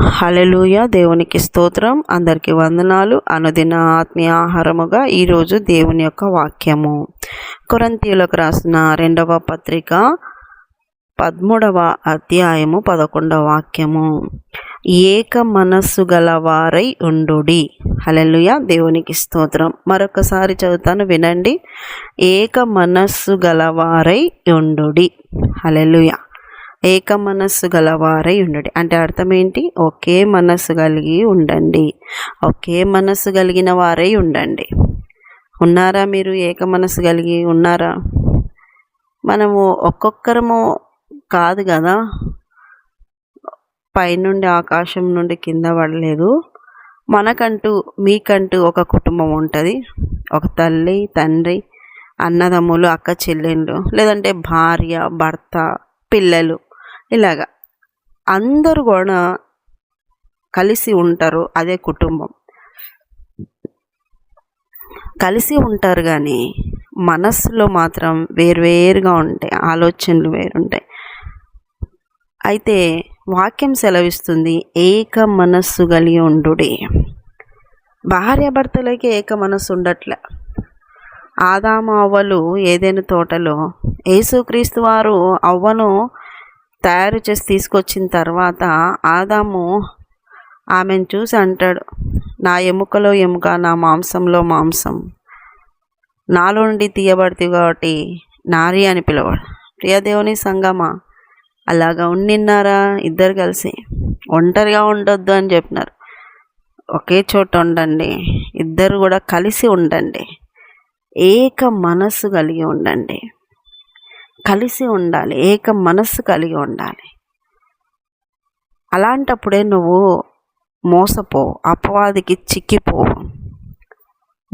Hallelujah దేవునికి స్తోత్రం. అందరికీ వందనాలు. అనుదిన ఆత్మీయ ఆహారముగా ఈరోజు దేవుని యొక్క వాక్యము. కొరంతీయులకు రాసిన రెండవ పత్రిక పదమూడవ అధ్యాయము పదకొండవ వాక్యము. ఏక మనస్సు గలవారై ఉండుడి. హలెలుయ దేవునికి స్తోత్రం. మరొకసారి చదువుతాను వినండి. ఏక మనస్సు గలవారై ఉండుడి. హలెలుయ ఏక మనస్సు గలవారై ఉండండి. అంటే అర్థం ఏంటి? ఒకే మనస్సు కలిగి ఉండండి. ఒకే మనస్సు కలిగిన వారై ఉండండి. ఉన్నారా మీరు ఏక మనస్సు కలిగి? ఉన్నారా? మనము ఒక్కొక్కరము కాదు కదా. పైనుండి ఆకాశం నుండి కింద పడలేదు. మనకంటూ మీకంటూ ఒక కుటుంబం ఉంటుంది. ఒక తల్లి తండ్రి అన్నదమ్ములు అక్క చెల్లెళ్ళు లేదంటే భార్య భర్త పిల్లలు. ఇలాగా. అందరూ కూడా కలిసి ఉంటారు అదే కుటుంబం. కలిసి ఉంటారు కానీ మనస్సులో మాత్రం వేరువేరుగా ఉంటాయి ఆలోచనలు వేరుంటాయి. అయితే వాక్యం సెలవిస్తుంది ఏక మనస్సు కలిగి ఉండుడి. భార్యాభర్తలకి ఏక మనస్సు ఉండట్లే. ఆదాము అవ్వలు ఏదైనా తోటలో యేసుక్రీస్తు వారు అవ్వను తయారు చేసి తీసుకొచ్చిన తర్వాత ఆదాము ఆమెను చూసి అంటాడు నా ఎముకలో ఎముక నా మాంసంలో మాంసం. నాలో నుండి తీయబడితే కాబట్టి నారి అని పిలవాడు. ప్రియదేవుని సంగమా అలాగా ఉండిన్నారా ఇద్దరు కలిసి ఒంటరిగా ఉండొద్దు అని చెప్పినారు. ఒకే చోట ఉండండి ఇద్దరు కూడా కలిసి ఉండండి. ఏక మనస్సు కలిగి ఉండండి. కలిసి ఉండాలి ఏక మనస్సు కలిగి ఉండాలి. అలాంటప్పుడే నువ్వు మోసపో అపవాదికి చిక్కిపో.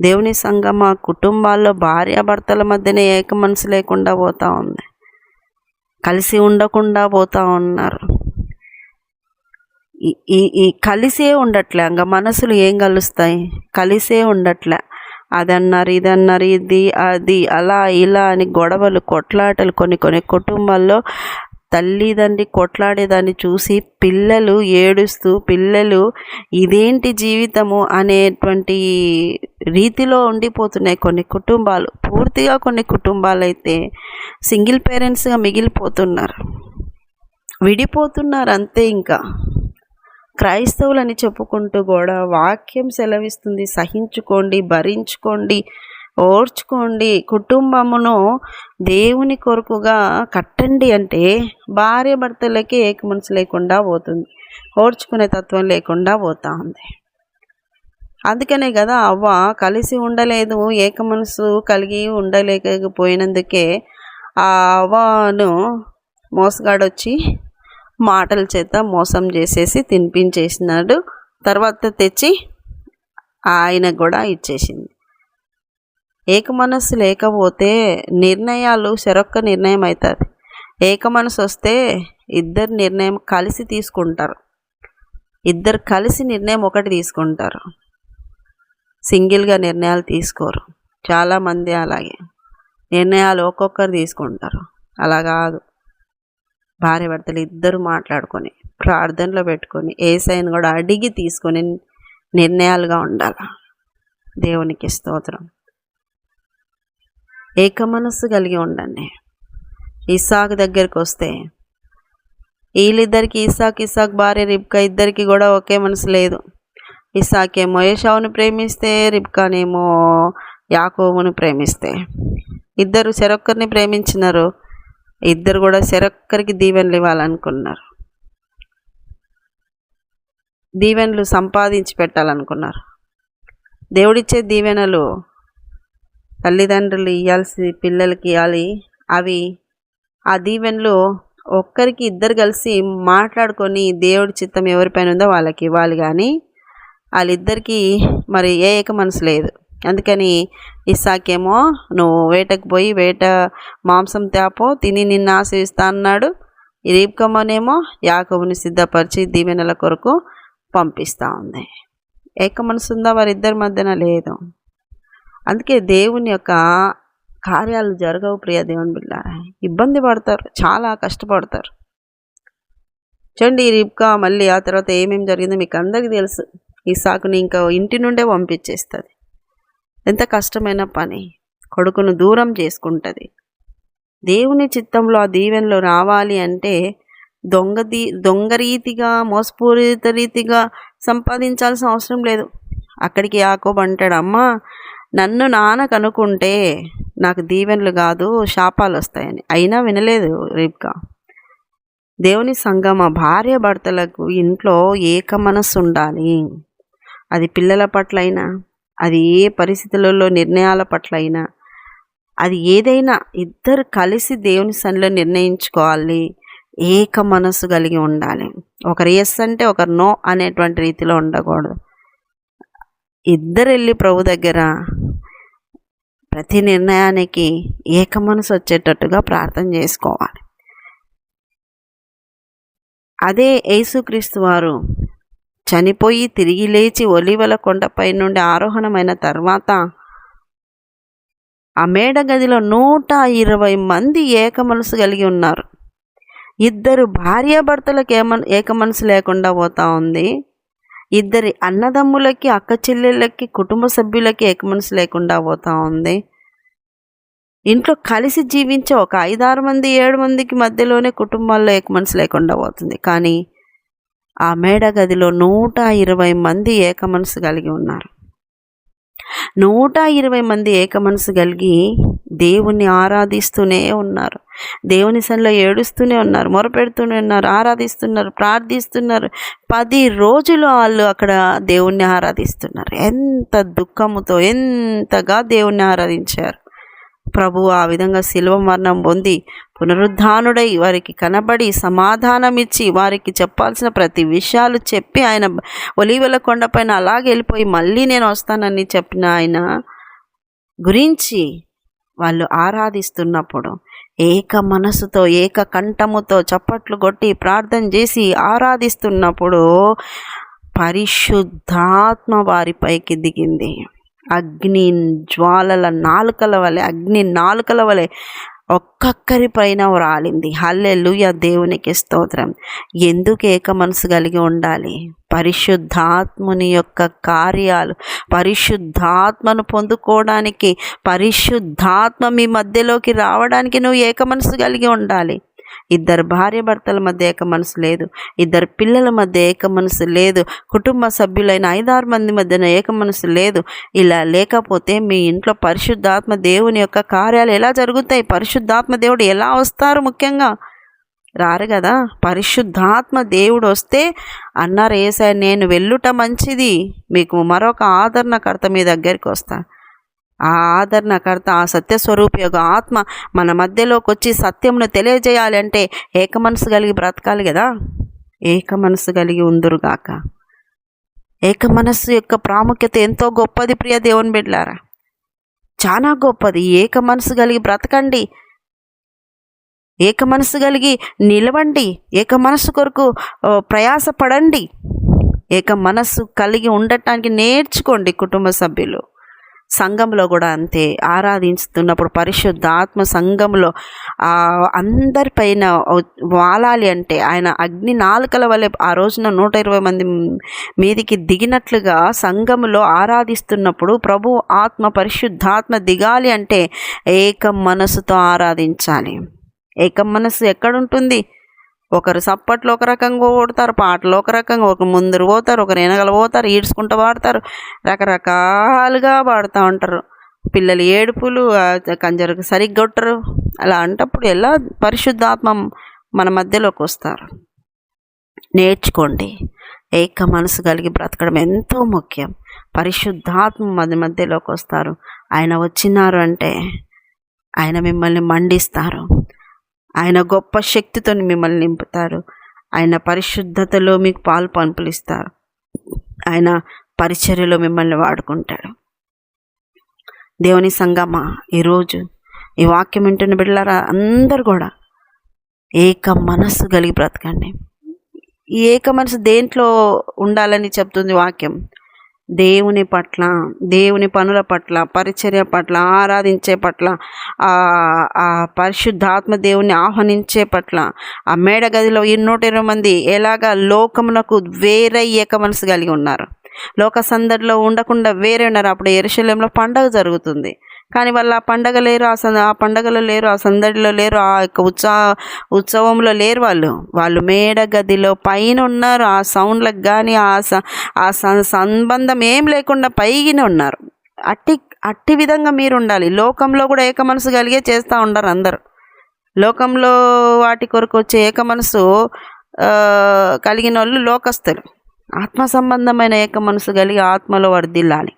దేవుని సంఘం ఆ కుటుంబాల్లో భార్యాభర్తల మధ్యనే ఏక మనసు లేకుండా పోతూ ఉంది. కలిసి ఉండకుండా పోతూ ఉన్నారు. ఈ ఈ కలిసే ఉండట్లే ఇంకా మనసులు ఏం కలుస్తాయి? కలిసే ఉండట్లే. అదన్నారు ఇదన్నారు ఇది అది అలా ఇలా అని గొడవలు కొట్లాటలు కొన్ని కొన్ని కుటుంబాల్లో తల్లిదండ్రి కొట్లాడేదాన్ని చూసి పిల్లలు ఏడుస్తూ పిల్లలు ఇదేంటి జీవితము అనేటువంటి రీతిలో ఉండిపోతున్నాయి కొన్ని కుటుంబాలు. పూర్తిగా కొన్ని కుటుంబాలు అయితే సింగిల్ పేరెంట్స్గా మిగిలిపోతున్నారు. విడిపోతున్నారు అంతే ఇంకా. క్రైస్తవులని చెప్పుకుంటూ కూడా వాక్యం సెలవిస్తుంది. సహించుకోండి భరించుకోండి ఓర్చుకోండి. కుటుంబమును దేవుని కొరకుగా కట్టండి అంటే భార్య భర్తలకి ఏక మనసు లేకుండా పోతుంది. ఓర్చుకునే తత్వం లేకుండా పోతా ఉంది అందుకనే కదా అవ్వ కలిసి ఉండలేదు ఏక మనసు కలిగి ఉండలేకపోయినందుకే ఆ అవ్వను మోసగాడొచ్చి మాటల చేత మోసం చేసేసి తినిపించేసినాడు. తర్వాత తెచ్చి ఆయనకు కూడా ఇచ్చేసింది. ఏక మనస్సు లేకపోతే నిర్ణయాలు చెరొక్క నిర్ణయం అవుతుంది ఏక మనసు వస్తే ఇద్దరు నిర్ణయం కలిసి తీసుకుంటారు. ఇద్దరు కలిసి నిర్ణయం ఒకటి తీసుకుంటారు. సింగిల్గా నిర్ణయాలు తీసుకోరు. చాలామంది అలాగే. నిర్ణయాలు ఒక్కొక్కరు తీసుకుంటారు. అలా కాదు. భార్య భర్తలు ఇద్దరు మాట్లాడుకొని ప్రార్థనలో పెట్టుకొని ఏసైని కూడా అడిగి తీసుకొని నిర్ణయాలుగా ఉండాలి? దేవునికి స్తోత్రం. ఏక మనస్సు కలిగి ఉండండి. ఇసాక్ దగ్గరికి వస్తే వీళ్ళిద్దరికి ఇసాక్ ఇసాక్ భార్య రిబ్కా ఇద్దరికి కూడా ఒకే మనసు లేదు. ఇసాకేమో ఏషావుని ప్రేమిస్తే రిబ్కానేమో యాకోవును ప్రేమిస్తే. ఇద్దరు చెరొక్కరిని ప్రేమించినారు. ఇద్దరు కూడా చెరొక్కరికి దీవెనలు ఇవ్వాలనుకున్నారు. దీవెనలు సంపాదించి పెట్టాలనుకున్నారు. దేవుడిచ్చే దీవెనలు తల్లిదండ్రులు ఇవ్వాల్సి పిల్లలకి ఇవ్వాలి అవి ఆ దీవెనలు ఒక్కరికి ఇద్దరు కలిసి మాట్లాడుకొని దేవుడి చిత్తం ఎవరిపైన ఉందో వాళ్ళకి ఇవ్వాలి కానీ వాళ్ళిద్దరికీ మరి ఏ ఏక మనసు లేదు. అందుకని ఇస్సాకేమో నువ్వు వేటకు పోయి వేట మాంసం తేపో తిని నిన్ను ఆశ్రయిస్తా అన్నాడు. రీబ్కమ్మనేమో యాకబుని సిద్ధపరిచి దీవెనల కొరకు పంపిస్తూ ఉంది. ఏక మనసు ఉందా? వారిద్దరి మధ్యన లేదు. అందుకే దేవుని యొక్క కార్యాలు జరగవు ప్రియ దేవుని బిళ్ళ ఇబ్బంది పడతారు చాలా కష్టపడతారు. చూడండి ఈ రిబ్కా మళ్ళీ ఆ తర్వాత ఏమేమి జరిగిందో మీకు అందరికీ తెలుసు. ఈ సాకుని ఇంకా ఇంటి నుండే పంపించేస్తుంది. ఎంత కష్టమైన పని. కొడుకును దూరం చేసుకుంటుంది. దేవుని చిత్తంలో ఆ దీవెనలు రావాలి అంటే దొంగ దీ దొంగ రీతిగా మోసపూరిత రీతిగా సంపాదించాల్సిన అవసరం లేదు. అక్కడికి యాకోబు అంటాడు అమ్మా నన్ను నాన్న కనుక్కుంటే నాకు దీవెనలు కాదు శాపాలు వస్తాయని. అయినా వినలేదు రేపుగా దేవుని సంగమ భార్య భర్తలకు ఇంట్లో ఏక మనస్సు ఉండాలి. అది పిల్లల పట్లైనా అది ఏ పరిస్థితులలో నిర్ణయాల పట్లైనా అది ఏదైనా ఇద్దరు కలిసి దేవుని సన్నిలో నిర్ణయించుకోవాలి ఏక మనస్సు కలిగి ఉండాలి. ఒకరు ఎస్ అంటే ఒకరు నో అనేటువంటి రీతిలో ఉండకూడదు. ఇద్దరు వెళ్ళి ప్రభు దగ్గర ప్రతి నిర్ణయానికి ఏక మనసు వచ్చేటట్టుగా ప్రార్థన చేసుకోవాలి. అదే యేసుక్రీస్తు వారు చనిపోయి తిరిగి లేచి ఒలివల కొండపై నుండి ఆరోహణమైన తర్వాత ఆ మేడ గదిలో నూట ఇరవై మంది ఏకమనసు కలిగి ఉన్నారు. ఇద్దరు భార్యాభర్తలకు ఏమ ఏకమనసు లేకుండా పోతా ఉంది. ఇద్దరి అన్నదమ్ములకి అక్క చెల్లెళ్ళకి కుటుంబ సభ్యులకి ఏకమనసు లేకుండా పోతా ఉంది. ఇంట్లో కలిసి జీవించే ఒక ఐదారు మంది ఏడు మందికి మధ్యలోనే కుటుంబాల్లో ఏకమనసు లేకుండా పోతుంది. కానీ ఆ మేడ గదిలో నూట ఇరవై మంది ఏకమనసు కలిగి ఉన్నారు. నూట ఇరవై మంది ఏకమనసు కలిగి దేవుణ్ణి ఆరాధిస్తూనే ఉన్నారు. దేవుని సన్నిలో ఏడుస్తూనే ఉన్నారు మొరపెడుతూనే ఉన్నారు ఆరాధిస్తున్నారు ప్రార్థిస్తున్నారు. పది రోజులు వాళ్ళు అక్కడ దేవుణ్ణి ఆరాధిస్తున్నారు. ఎంత దుఃఖముతో ఎంతగా దేవుణ్ణి ఆరాధించారు. ప్రభు ఆ విధంగా శిల్వ మరణం పొంది పునరుద్ధానుడై వారికి కనబడి సమాధానమిచ్చి వారికి చెప్పాల్సిన ప్రతి విషయాలు చెప్పి ఆయన ఒలివెల కొండపైన అలాగే వెళ్ళిపోయి మళ్ళీ నేను వస్తానని చెప్పిన ఆయన గురించి వాళ్ళు ఆరాధిస్తున్నప్పుడు ఏక మనసుతో ఏక కంఠముతో చప్పట్లు కొట్టి ప్రార్థన చేసి ఆరాధిస్తున్నప్పుడు పరిశుద్ధాత్మ వారిపైకి దిగింది. అగ్ని జ్వాలల నాలుకల వలె అగ్ని నాలుకల వలె ఒక్కొక్కరి పైన రాలింది హల్లెలుయ! దేవునికి స్తోత్రం. ఎందుకు ఏక మనసు కలిగి ఉండాలి? పరిశుద్ధాత్ముని యొక్క కార్యాలు పరిశుద్ధాత్మను పొందుకోవడానికి పరిశుద్ధాత్మ మీ మధ్యలోకి రావడానికి నువ్వు ఏక మనసు కలిగి ఉండాలి. ఇద్దరు భార్య భర్తల మధ్య ఏక మనసు లేదు. ఇద్దరు పిల్లల మధ్య ఏక మనసు లేదు. కుటుంబ సభ్యులైన ఐదారు మంది మధ్యన ఏక మనసు లేదు. ఇలా లేకపోతే మీ ఇంట్లో పరిశుద్ధాత్మ దేవుని యొక్క కార్యాలు ఎలా జరుగుతాయి? పరిశుద్ధాత్మ దేవుడు ఎలా వస్తారు ముఖ్యంగా? రారు కదా? పరిశుద్ధాత్మ దేవుడు వస్తే అన్నారు ఏసా నేను వెళ్ళుట మంచిది. మీకు మరొక ఆదరణకర్త మీ దగ్గరికి వస్తాను ఆ ఆదరణకర్త ఆ సత్యస్వరూపి యొక్క ఆత్మ మన మధ్యలోకి వచ్చి సత్యమును తెలియజేయాలి అంటే ఏక మనసు కలిగి బ్రతకాలి కదా. ఏక మనసు కలిగి ఉందురుగాక ఏక మనస్సు యొక్క ప్రాముఖ్యత ఎంతో గొప్పది ప్రియ దేవుని బిడ్లారా. చాలా గొప్పది. ఏక మనసు కలిగి బ్రతకండి. ఏక మనసు కలిగి నిలవండి. ఏక మనసు కొరకు ప్రయాసపడండి. ఏక మనస్సు కలిగి ఉండటానికి నేర్చుకోండి కుటుంబ సభ్యులు. సంఘంలో కూడా అంతే. ఆరాధిస్తున్నప్పుడు పరిశుద్ధ ఆత్మ సంఘంలో అందరిపైన వాలాలి అంటే ఆయన అగ్ని నాలుకల వలె ఆ రోజున నూట ఇరవై మంది మీదికి దిగినట్లుగా సంఘములో ఆరాధిస్తున్నప్పుడు ప్రభు ఆత్మ పరిశుద్ధాత్మ దిగాలి అంటే ఏక మనసుతో ఆరాధించాలి. ఏక మనస్సు ఎక్కడుంటుంది? ఒకరు సప్పట్లు ఒక రకంగా కొడతారు పాటలు ఒక రకంగా ఒకరు ముందరు పోతారు ఒకరు వెనగలు పోతారు ఈడ్చుకుంటూ పాడతారు. రకరకాలుగా పాడుతూ ఉంటారు. పిల్లలు ఏడుపులు కంజరకు సరిగ్గా కొట్టరు. అలా అంటప్పుడు ఎలా పరిశుద్ధాత్మ మన మధ్యలోకి వస్తారు? నేర్చుకోండి. ఏక మనసు కలిగి బ్రతకడం ఎంతో ముఖ్యం. పరిశుద్ధాత్మ మన మధ్యలోకి వస్తారు. ఆయన వచ్చినారు అంటే ఆయన మిమ్మల్ని మండిస్తారు. ఆయన గొప్ప శక్తితో మిమ్మల్ని నింపుతారు. ఆయన పరిశుద్ధతలో మీకు పాలు పంపులిస్తారు. ఆయన పరిచర్యలో మిమ్మల్ని వాడుకుంటాడు. దేవుని సంగమ ఈరోజు ఈ వాక్యం వింటున్న బిడ్డలారా అందరు కూడా ఏక మనస్సు కలిగి బ్రతకండి. ఈ ఏక మనసు దేంట్లో ఉండాలని చెప్తుంది వాక్యం? దేవుని పట్ల దేవుని పనుల పట్ల పరిచర్య పట్ల ఆరాధించే పట్ల ఆ పరిశుద్ధాత్మ దేవుని ఆహ్వానించే పట్ల ఆ మేడ గదిలో ఈ నూట ఇరవై మంది ఎలాగా లోకమునకు వేరే ఏక మనసు కలిగి ఉన్నారు. లోక సందడిలో ఉండకుండా వేరే ఉన్నారు అప్పుడు ఎరుశల్యంలో పండగ జరుగుతుంది. కానీ వాళ్ళు ఆ పండగ లేరు ఆ సంద ఆ పండగలో లేరు ఆ సందడిలో లేరు ఆ యొక్క ఉత్సవ ఉత్సవంలో లేరు వాళ్ళు. వాళ్ళు మేడ గదిలో పైన ఉన్నారు ఆ సౌండ్లకు కానీ ఆ స ఆ సంబంధం ఏం లేకుండా పైగిన ఉన్నారు. అట్టి అట్టి విధంగా మీరు ఉండాలి. లోకంలో కూడా ఏక మనసు కలిగే చేస్తూ ఉండరు అందరు. లోకంలో వాటి కొరకు వచ్చే ఏక మనసు కలిగిన వాళ్ళు లోకస్తులు. ఆత్మ సంబంధమైన ఏక మనసు కలిగి ఆత్మలో వర్దిల్లాలి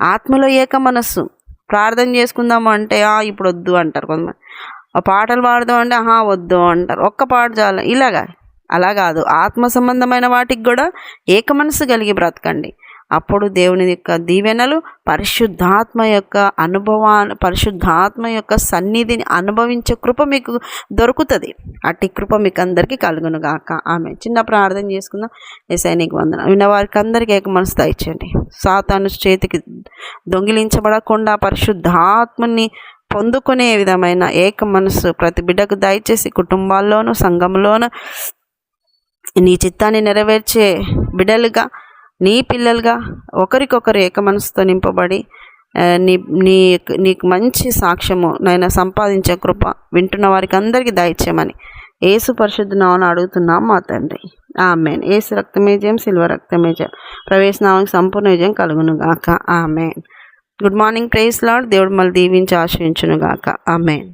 ఆత్మలో ఏక మనస్సు ప్రార్థన చేసుకుందాము అంటే ఇప్పుడు వద్దు అంటారు కొంతమంది. ఆ పాటలు పాడదాం అంటే ఆహా వద్దు అంటారు. ఒక్క పాట చాలు. ఇలాగా. అలా కాదు. ఆత్మ సంబంధమైన వాటికి కూడా ఏక మనసు కలిగి బ్రతకండి. అప్పుడు దేవుని యొక్క దీవెనలు పరిశుద్ధాత్మ యొక్క అనుభవా పరిశుద్ధాత్మ యొక్క సన్నిధిని అనుభవించే కృప మీకు దొరుకుతుంది. అట్టి కృప మీకు అందరికీ కలుగును గాక ఆమె చిన్న ప్రార్థన చేసుకుందాం. ఎస్ఐ నీకు వందన విన్న వారికి అందరికీ ఏక మనసు దయచేయండి. సాతాను చేతికి దొంగిలించబడకుండా పరిశుద్ధాత్మని పొందుకునే విధమైన ఏక మనసు ప్రతి బిడ్డకు దయచేసి కుటుంబాల్లోనూ సంఘంలోనూ నీ చిత్తాన్ని నెరవేర్చే బిడ్డలుగా నీ పిల్లలుగా ఒకరికొకరు ఏకమనసుతో నింపబడి నీ నీ నీకు మంచి సాక్ష్యము నైనా సంపాదించే కృప వింటున్న వారికి అందరికీ దయచేయమని ఏసు పరిశుద్ధనామని అడుగుతున్నాం మా తండ్రి. ఆమెన్. ఏసు రక్తమే జయం సిల్వ రక్తమే జయం. ప్రవేశనామానికి సంపూర్ణ విజయం కలుగునుగాక amen. Good morning praise Lord దేవుడు మళ్ళీ దీవించి ఆశ్రయించునుగాక ఆమెన్.